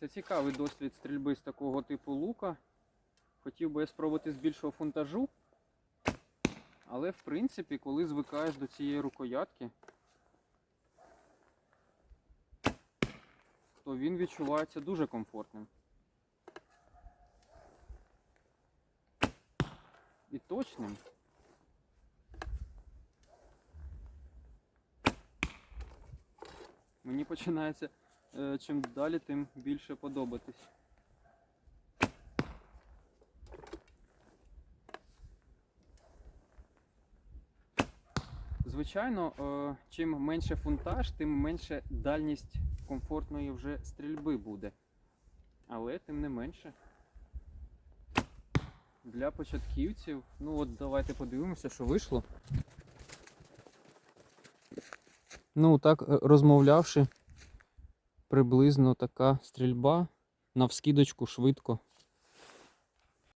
Це цікавий досвід стрільби з такого типу лука. Хотів би я спробувати з більшого фунтажу. Але в принципі, коли звикаєш до цієї рукоятки, то він відчувається дуже комфортним. І точним. Мені починається чим далі, тим більше подобатись. Звичайно, е, чим менше фунтаж, тим менше дальність комфортної вже стрільби буде. Але тим не менше. Для початківців, ну от давайте подивимося, що вийшло. Ну, так, е, розмовлявши, приблизно така стрільба навскідочку швидко